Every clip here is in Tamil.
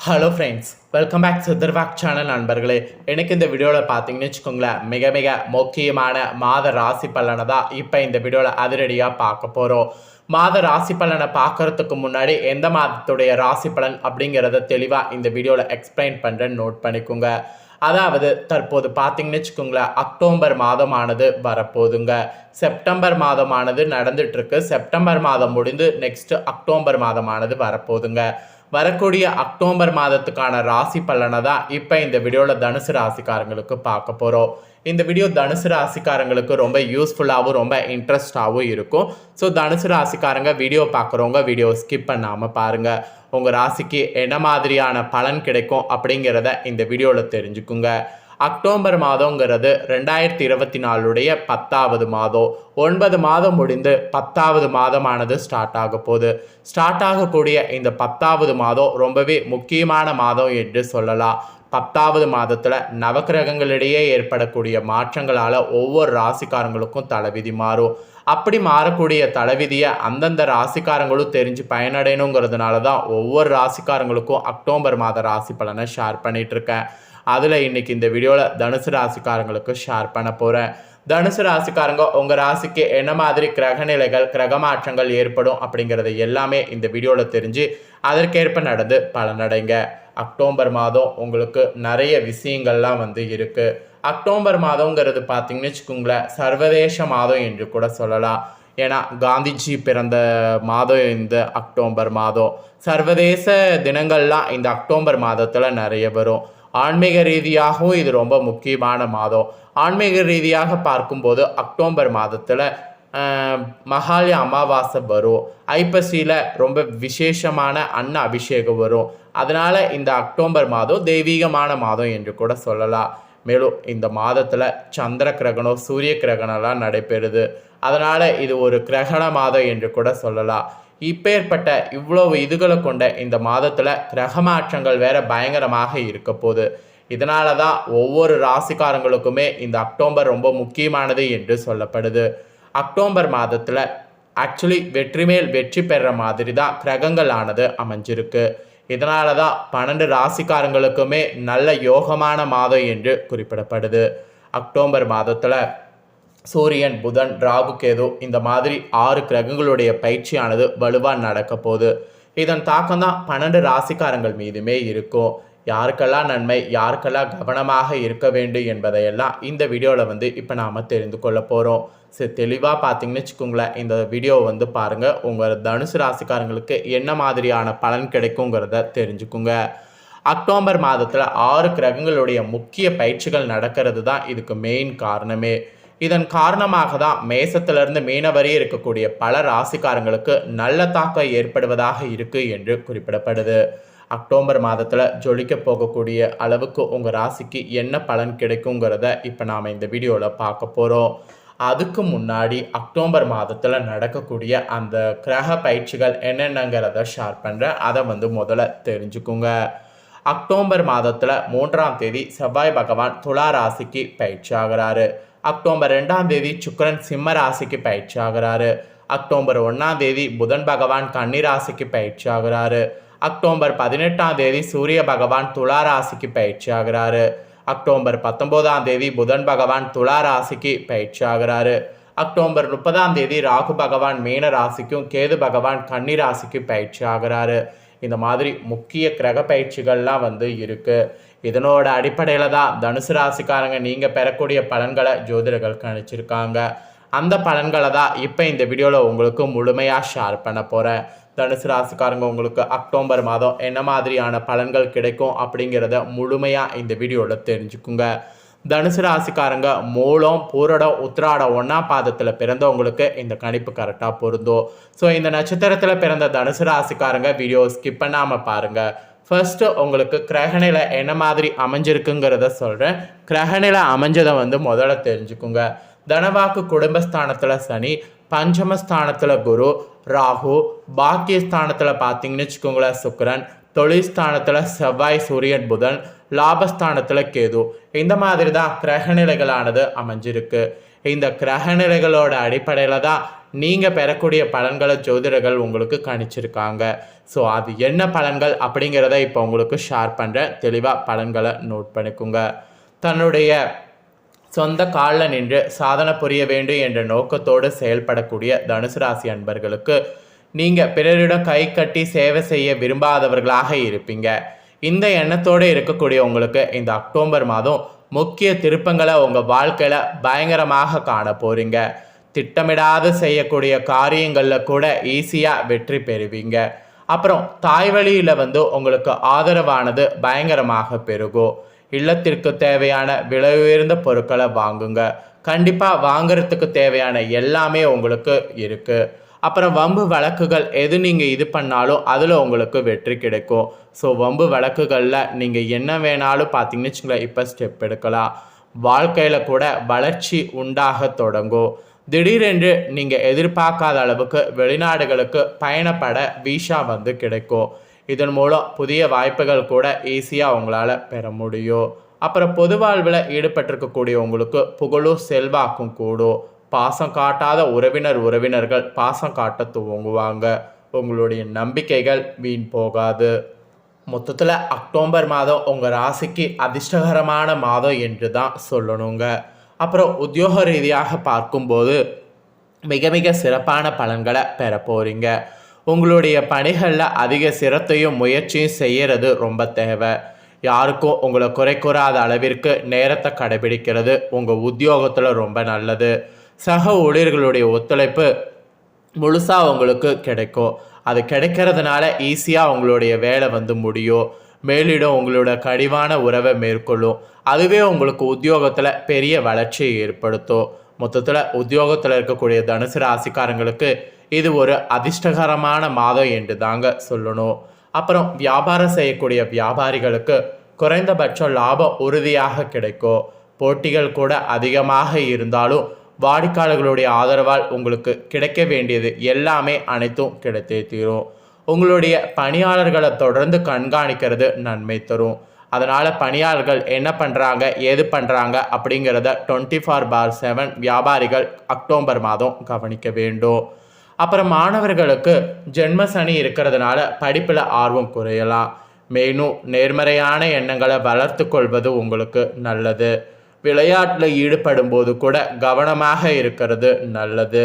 ஹலோ ஃப்ரெண்ட்ஸ் வெல்கம் பேக் சித்தர்வாக் சேனல் நண்பர்களே. எனக்கு இந்த வீடியோவில் பார்த்தீங்கன்னு வச்சுக்கோங்களேன் மிக மிக முக்கியமான மாத ராசி பலனை தான் இப்போ இந்த வீடியோவில் அதிரடியாக பார்க்க போகிறோம் மாத ராசி பலனை பார்க்கறதுக்கு முன்னாடி எந்த மாதத்துடைய ராசி பலன் அப்படிங்கிறத தெளிவாக இந்த வீடியோவில் எக்ஸ்பிளைன் பண்ணுறேன்னு நோட் பண்ணிக்கோங்க. அதாவது தற்போது பார்த்தீங்கன்னு வச்சுக்கோங்களேன் அக்டோபர் மாதமானது வரப்போதுங்க செப்டம்பர் மாதமானது நடந்துட்டுருக்கு செப்டம்பர் மாதம் முடிந்து நெக்ஸ்ட்டு அக்டோபர் மாதமானது வரப்போதுங்க வரக்கூடிய அக்டோபர் மாதத்துக்கான ராசி பலனை தான் இப்போ இந்த வீடியோவில் தனுசு ராசிக்காரங்களுக்கு பார்க்க போகிறோம் இந்த வீடியோ தனுசு ராசிக்காரங்களுக்கு ரொம்ப யூஸ்ஃபுல்லாகவும் ரொம்ப இன்ட்ரெஸ்டாகவும் இருக்கும். ஸோ தனுசு ராசிக்காரங்க வீடியோ பார்க்குறவங்க வீடியோ ஸ்கிப் பண்ணாமல் பாருங்கள் உங்கள் ராசிக்கு என்ன மாதிரியான பலன் கிடைக்கும் அப்படிங்கிறத இந்த வீடியோவில் தெரிஞ்சுக்குங்க. அக்டோபர் மாதங்கிறது ரெண்டாயிரத்தி இருபத்தி நாலுடைய பத்தாவது மாதம். ஒன்பது மாதம் முடிந்து பத்தாவது மாதமானது ஸ்டார்ட் ஆக போகுது. ஸ்டார்ட் ஆகக்கூடிய இந்த பத்தாவது மாதம் ரொம்பவே முக்கியமான மாதம் என்று சொல்லலாம். பத்தாவது மாதத்தில் நவக்கிரகங்களிடையே ஏற்படக்கூடிய மாற்றங்களால் ஒவ்வொரு ராசிக்காரங்களுக்கும் தலைவிதி மாறும். அப்படி மாறக்கூடிய தலைவிதியை அந்தந்த ராசிக்காரங்களும் தெரிஞ்சு பயனடையணுங்கிறதுனால தான் ஒவ்வொரு ராசிக்காரங்களுக்கும் அக்டோபர் மாத ராசி பலனை ஷேர் பண்ணிட்டு இருக்கேன் அதில் இன்னைக்கு இந்த வீடியோவில் தனுசு ராசிக்காரங்களுக்கு ஷேர் பண்ண போகிறேன் தனுசு ராசிக்காரங்க உங்கள் ராசிக்கு என்ன மாதிரி கிரகநிலைகள் கிரக மாற்றங்கள் ஏற்படும் அப்படிங்கிறத எல்லாமே இந்த வீடியோவில் தெரிஞ்சு அதற்கேற்ப நடந்து பலனடைங்க. அக்டோபர் மாதம் உங்களுக்கு நிறைய விஷயங்கள்லாம் வந்து இருக்குது அக்டோபர் மாதங்கிறது பார்த்தீங்கன்னு வச்சுக்கோங்களேன் சர்வதேச மாதம் என்று கூட சொல்லலாம். ஏன்னா காந்திஜி பிறந்த மாதம் இந்த அக்டோபர் மாதம். சர்வதேச தினங்கள்லாம் இந்த அக்டோபர் மாதத்தில் நிறைய வரும். ஆன்மீக ரீதியாகவும் இது ரொம்ப முக்கியமான மாதம். ஆன்மீக ரீதியாக பார்க்கும்போது அக்டோபர் மாதத்தில் மகாலய அமாவாசை வரும். ஐப்பசியில் ரொம்ப விசேஷமான அன்ன அபிஷேகம் வரும். அதனால் இந்த அக்டோபர் மாதம் தெய்வீகமான மாதம் என்று கூட சொல்லலாம். மேலும் இந்த மாதத்தில் சந்திர கிரகணம் சூரிய கிரகணம்லாம் நடைபெறுது. அதனால் இது ஒரு கிரகண மாதம் என்று கூட சொல்லலாம். இப்பேற்பட்ட இவ்வளவு இதுகளை கொண்ட இந்த மாதத்தில் கிரக மாற்றங்கள் வேற பயங்கரமாக இருக்க போகுது. இதனால தான் ஒவ்வொரு ராசிக்காரங்களுக்குமே இந்த அக்டோபர் ரொம்ப முக்கியமானது என்று சொல்லப்படுது. அக்டோபர் மாதத்தில் ஆக்சுவலி வெற்றி மேல் வெற்றி பெறுற மாதிரி தான் கிரகங்கள் ஆனது அமைஞ்சிருக்கு. இதனால தான் பன்னெண்டு ராசிக்காரங்களுக்குமே நல்ல யோகமான மாதம் என்று குறிப்பிடப்படுது. அக்டோபர் மாதத்தில் சூரியன் புதன் ராகு கேது இந்த மாதிரி ஆறு கிரகங்களுடைய பயிற்சியானது வலுவாக நடக்க போகுது. இதன் தாக்கம் தான் பன்னெண்டு ராசிக்காரங்கள் மீதுமே இருக்கும். யாருக்கெல்லாம் நன்மை யாருக்கெல்லாம் கவனமாக இருக்க வேண்டும் என்பதையெல்லாம் இந்த வீடியோவில் வந்து இப்போ நாம் தெரிந்து கொள்ள போகிறோம் சரி தெளிவாக பார்த்தீங்கன்னு வச்சுக்கோங்களேன் இந்த வீடியோவை வந்து பாருங்கள் உங்கள் தனுசு ராசிக்காரங்களுக்கு என்ன மாதிரியான பலன் கிடைக்குங்கிறத தெரிஞ்சுக்குங்க. அக்டோபர் மாதத்தில் ஆறு கிரகங்களுடைய முக்கிய பயிற்சிகள் நடக்கிறது தான் இதுக்கு மெயின் காரணமே. இதன் காரணமாக தான் மேசத்திலிருந்து மீனவரி இருக்கக்கூடிய பல ராசிக்காரங்களுக்கு நல்ல தாக்கம் ஏற்படுவதாக இருக்குது என்று குறிப்பிடப்படுது. அக்டோபர் மாதத்தில் ஜொலிக்க போகக்கூடிய அளவுக்கு உங்கள் ராசிக்கு என்ன பலன் கிடைக்குங்கிறத இப்போ நாம் இந்த வீடியோவில் பார்க்க போகிறோம் அதுக்கு முன்னாடி அக்டோபர் மாதத்தில் நடக்கக்கூடிய அந்த கிரக பயிற்சிகள் என்னென்னங்கிறத ஷேர் பண்ணுறேன் அதை வந்து முதல்ல தெரிஞ்சுக்குங்க. அக்டோபர் மாதத்தில் மூன்றாம் தேதி செவ்வாய் பகவான் துலா ராசிக்கு பயிற்சி ஆகிறாரு. அக்டோபர் ரெண்டாம் தேதி சுக்கரன் சிம்ம ராசிக்கு பயிற்சி ஆகிறாரு. அக்டோபர் ஒன்றாம் தேதி புதன் பகவான் கன்னி ராசிக்கு பயிற்சி ஆகிறாரு. அக்டோபர் பதினெட்டாம் தேதி சூரிய பகவான் துலா ராசிக்கு பயிற்சி ஆகிறாரு. அக்டோபர் பத்தொம்போதாம் தேதி புதன் பகவான் துலா ராசிக்கு பயிற்சி ஆகிறாரு. அக்டோபர் முப்பதாம் தேதி ராகு பகவான் மீன ராசிக்கும் கேது பகவான் கன்னி ராசிக்கு பயிற்சி ஆகிறாரு. இந்த மாதிரி முக்கிய கிரக பயிற்சிகள்லாம் வந்து இருக்குது இதனோட அடிப்படையில் தான் தனுசு ராசிக்காரங்க நீங்கள் பெறக்கூடிய பலன்களை ஜோதிடர்கள் கணிச்சிருக்காங்க. அந்த பலன்களை தான் இப்போ இந்த வீடியோவில் உங்களுக்கு முழுமையாக ஷேர் பண்ண போகிறேன் தனுசு ராசிக்காரங்க உங்களுக்கு அக்டோபர் மாதம் என்ன மாதிரியான பலன்கள் கிடைக்கும் அப்படிங்கிறத முழுமையாக இந்த வீடியோவில் தெரிஞ்சுக்குங்க. தனுசு ராசிக்காரங்க மூலம் பூரடம் உத்திராடம் ஒன்றாம் பாதத்தில் பிறந்தவங்களுக்கு இந்த கணிப்பு கரெக்டாக பொருந்தும். ஸோ இந்த நட்சத்திரத்தில் பிறந்த தனுசு ராசிக்காரங்க வீடியோ ஸ்கிப் பண்ணாமல் பாருங்கள் ஃபர்ஸ்ட்டு உங்களுக்கு கிரகநிலை என்ன மாதிரி அமைஞ்சிருக்குங்கிறத சொல்கிறேன் கிரகநிலை அமைஞ்சதை வந்து முதல்ல தெரிஞ்சுக்குங்க. தனவாக்கு குடும்பஸ்தானத்தில் சனி பஞ்சமஸ்தானத்தில் குரு ராகு பாக்கியஸ்தானத்தில் பார்த்தீங்கன்னு வச்சுக்கோங்களேன் சுக்கரன் தொழில்ஸ்தானத்தில் செவ்வாய் சூரியன் புதன் லாபஸ்தானத்தில் கேது. இந்த மாதிரி தான் கிரகநிலைகளானது அமைஞ்சிருக்கு. இந்த கிரகநிலைகளோட அடிப்படையில் தான் நீங்கள் பெறக்கூடிய பலன்களை ஜோதிடர்கள் உங்களுக்கு கணிச்சிருக்காங்க. ஸோ அது என்ன பலன்கள் அப்படிங்கிறத இப்போ உங்களுக்கு ஷேர் பண்ணுறேன் தெளிவாக பலன்களை நோட் பண்ணிக்கோங்க. தன்னுடைய சொந்த காலில் நின்று சாதனை புரிய வேண்டும் என்ற நோக்கத்தோடு செயல்படக்கூடிய தனுசு ராசி அன்பர்களுக்கு நீங்கள் பிறரிடம் கை கட்டி சேவை செய்ய விரும்பாதவர்களாக இருப்பீங்க. இந்த எண்ணத்தோடு இருக்கக்கூடிய உங்களுக்கு இந்த அக்டோபர் மாதம் முக்கிய திருப்பங்களை உங்கள் வாழ்க்கையில் பயங்கரமாக காண போகிறீங்க திட்டமிடாது செய்யக்கூடிய காரியங்களில் கூட ஈஸியாக வெற்றி பெறுவீங்க. அப்புறம் தாய் வழியில் வந்து உங்களுக்கு ஆதரவானது பயங்கரமாக பெருகும். இல்லத்திற்கு தேவையான விலை உயர்ந்த பொருட்களை வாங்குங்க. கண்டிப்பாக வாங்குறதுக்கு தேவையான எல்லாமே உங்களுக்கு இருக்குது அப்புறம் வம்பு வழக்குகள் எது நீங்கள் இது பண்ணாலும் அதில் உங்களுக்கு வெற்றி கிடைக்கும். ஸோ வம்பு வழக்குகளில் நீங்கள் என்ன வேணாலும் பார்த்தீங்கன்னு வச்சுங்களேன் இப்போ ஸ்டெப் எடுக்கலாம். வாழ்க்கையில் கூட வளர்ச்சி உண்டாக தொடங்கும். திடீரென்று நீங்கள் எதிர்பார்க்காத அளவுக்கு வெளிநாடுகளுக்கு பயணப்பட வீசா வந்து கிடைக்கும். இதன் மூலம் புதிய வாய்ப்புகள் கூட ஈஸியாக உங்களால் பெற முடியும். அப்புறம் பொது வாழ்வில் ஈடுபட்டிருக்கக்கூடிய உங்களுக்கு புகழும் செல்வாக்கும் கூடும். பாசம் காட்டாத உறவினர் உறவினர்கள் பாசம் காட்ட துவங்குவாங்க. உங்களுடைய நம்பிக்கைகள் வீண் போகாது. மொத்தத்தில் அக்டோபர் மாதம் உங்கள் ராசிக்கு அதிர்ஷ்டகரமான மாதம் என்று தான் சொல்லணுங்க. அப்புறம் உத்தியோக ரீதியாக பார்க்கும்போது மிக மிக சிறப்பான பலன்களை பெற போகிறீங்க உங்களுடைய பணிகளில் அதிக சிரத்தையும் முயற்சியும் செய்கிறது ரொம்ப தேவை. யாருக்கும் உங்களை குறை கூறாத அளவிற்கு நேரத்தை கடைபிடிக்கிறது உங்கள் உத்தியோகத்தில் ரொம்ப நல்லது. சக ஊழியர்களுடைய ஒத்துழைப்பு முழுசாக உங்களுக்கு கிடைக்கும். அது கிடைக்கிறதுனால ஈஸியாக உங்களுடைய வேலை வந்து முடியும். மேலிடம் உங்களோட கடிவான உறவை மேற்கொள்ளும். அதுவே உங்களுக்கு உத்தியோகத்தில் பெரிய வளர்ச்சியை ஏற்படுத்தும். மொத்தத்தில் உத்தியோகத்தில் இருக்கக்கூடிய தனுசு ராசிக்காரங்களுக்கு இது ஒரு அதிர்ஷ்டகரமான மாதம் என்று தாங்க சொல்லணும். அப்புறம் வியாபாரம் செய்யக்கூடிய வியாபாரிகளுக்கு குறைந்தபட்சம் லாபம் உறுதியாக கிடைக்கும். போட்டிகள் கூட அதிகமாக இருந்தாலும் வாடிக்கையாளர்களுடைய ஆதரவால் உங்களுக்கு கிடைக்க வேண்டியது எல்லாமே அனைத்தும் கிடைத்தே தீரும். உங்களுடைய பணியாளர்களை தொடர்ந்து கண்காணிக்கிறது நன்மை தரும். அதனால் பணியாளர்கள் என்ன பண்ணுறாங்க ஏது பண்ணுறாங்க அப்படிங்கிறத டுவெண்ட்டி ஃபோர் பார் செவன் வியாபாரிகள் அக்டோபர் மாதம் கவனிக்க வேண்டும். அப்புறம் மாணவர்களுக்கு ஜென்ம சனி இருக்கிறதுனால படிப்பில் ஆர்வம் குறையலாம் மேலும் நேர்மறையான எண்ணங்களை வளர்த்து கொள்வது உங்களுக்கு நல்லது. விளையாட்டில் ஈடுபடும் போது கூட கவனமாக இருக்கிறது நல்லது.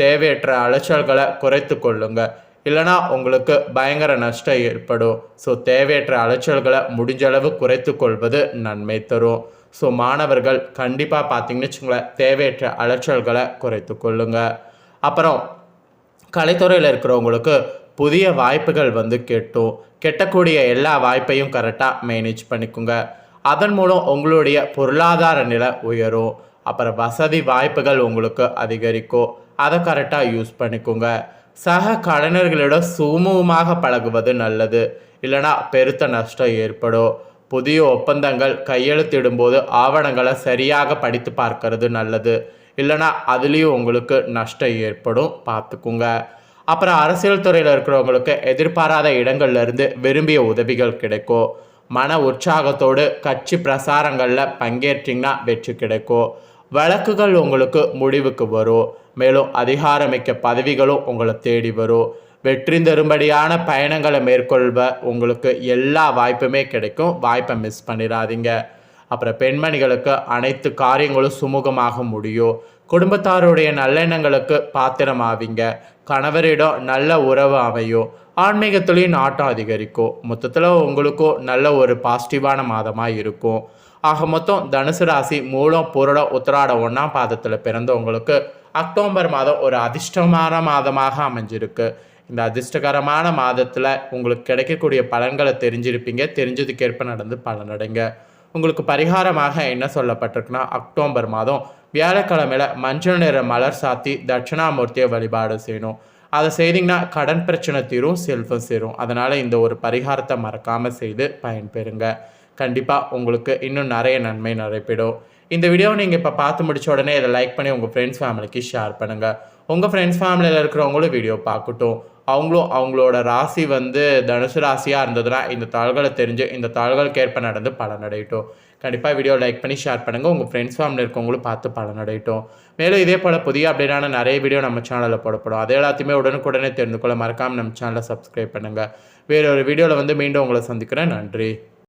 தேவையற்ற அலைச்சல்களை குறைத்து கொள்ளுங்க. இல்லைனா உங்களுக்கு பயங்கர நஷ்டம் ஏற்படும். ஸோ தேவையற்ற அலைச்சல்களை முடிஞ்ச அளவு குறைத்து கொள்வது நன்மை தரும். ஸோ மாணவர்கள் கண்டிப்பாக பார்த்தீங்கன்னு வச்சுங்களேன் தேவையற்ற அலைச்சல்களை குறைத்து கொள்ளுங்க. அப்புறம் கலைத்துறையில் இருக்கிறவங்களுக்கு புதிய வாய்ப்புகள் வந்து கெட்டும் கெட்டக்கூடிய எல்லா வாய்ப்பையும் கரெக்டாக மேனேஜ் பண்ணிக்கோங்க. அதன் மூலம் உங்களுடைய பொருளாதார நிலை உயரும் அப்புறம் வசதி வாய்ப்புகள் உங்களுக்கு அதிகரிக்கும் அதை கரெக்டாக யூஸ் பண்ணிக்கோங்க. சக கலைஞர்களிடம் சுமூகமாக பழகுவது நல்லது. இல்லைனா பெருத்த நஷ்டம் ஏற்படும். புதிய ஒப்பந்தங்கள் கையெழுத்திடும்போது ஆவணங்களை சரியாக படித்து பார்க்கறது நல்லது. இல்லைனா அதுலேயும் உங்களுக்கு நஷ்டம் ஏற்படும். பார்த்துக்குங்க. அப்புறம் அரசியல் துறையில் இருக்கிறவங்களுக்கு எதிர்பாராத இடங்கள்லேருந்து விரும்பிய உதவிகள் கிடைக்கும். மன உற்சாகத்தோடு கட்சி பிரசாரங்களில் பங்கேற்றிங்கன்னா வெற்றி கிடைக்கும். வழக்குகள் உங்களுக்கு முடிவுக்கு வரும். மேலும் அதிகாரமிக்க பதவிகளும் உங்களை தேடி வரும். வெற்றி தரும்படியான பயணங்களை மேற்கொள்வ உங்களுக்கு எல்லா வாய்ப்புமே கிடைக்கும். வாய்ப்பை மிஸ் பண்ணிடாதீங்க. அப்புறம் பெண்மணிகளுக்கு அனைத்து காரியங்களும் சுமூகமாக முடியும் குடும்பத்தாருடைய நல்லெண்ணங்களுக்கு பாத்திரமாவீங்க. கணவரிடம் நல்ல உறவு அமையும் ஆன்மீகத்துலேயும் நாட்டம் அதிகரிக்கும் மொத்தத்தில் உங்களுக்கும் நல்ல ஒரு பாசிட்டிவான மாதமாக இருக்கும். ஆக மொத்தம் தனுசு ராசி மூலம் புரடம் உத்திராட ஒன்றாம் பாதத்தில் பிறந்தவங்களுக்கு அக்டோபர் மாதம் ஒரு அதிர்ஷ்டமான மாதமாக அமைஞ்சிருக்கு. இந்த அதிர்ஷ்டகரமான மாதத்தில் உங்களுக்கு கிடைக்கக்கூடிய பலன்களை தெரிஞ்சிருப்பீங்க. தெரிஞ்சதுக்கேற்ப நடந்து பலனடைங்க. உங்களுக்கு பரிகாரமாக என்ன சொல்லப்பட்டிருக்குன்னா அக்டோபர் மாதம் வியாழக்கிழமையில் மஞ்சள் நிற மலர் சாத்தி தட்சிணாமூர்த்தியை வழிபாடு செய்யணும். அதை செய்திங்கன்னா கடன் பிரச்சனை தீரும் செல்வம் சேரும். அதனால் இந்த ஒரு பரிகாரத்தை மறக்காமல் செய்து பயன்பெறுங்க. கண்டிப்பாக உங்களுக்கு இன்னும் நிறைய நன்மை நிறைப்பிடும் இந்த வீடியோ நீங்கள் இப்போ பார்த்து முடிச்ச உடனே இதை லைக் பண்ணி உங்கள் ஃப்ரெண்ட்ஸ் ஃபேமிலிக்கு ஷேர் பண்ணுங்கள் உங்கள் ஃப்ரெண்ட்ஸ் ஃபேமிலியில் இருக்கிறவங்களும் வீடியோ பார்க்கட்டும். அவங்களும் அவங்களோட ராசி வந்து தனுசு ராசியாக இருந்ததுன்னா இந்த தாள்களை தெரிஞ்சு இந்த தாள்களுக்கு ஏற்ப நடந்து பலனடையட்டும் கண்டிப்பாக வீடியோ லைக் பண்ணி ஷேர் பண்ணுங்கள் உங்கள் ஃப்ரெண்ட்ஸ் ஃபேமிலி இருக்கவங்களும் பார்த்து பலனடையட்டும் மேலும் இதே போல் புதிய அப்டேட்டான நிறைய வீடியோ நம்ம சேனலில் போடப்படும். அது எல்லாத்தையுமே உடனுக்குடனே தெரிந்து கொள்ள மறக்காமல் நம்ம சேனலை சப்ஸ்கிரைப் பண்ணுங்கள் வேறொரு வீடியோவில் வந்து மீண்டும் உங்களை சந்திக்கிறேன். நன்றி.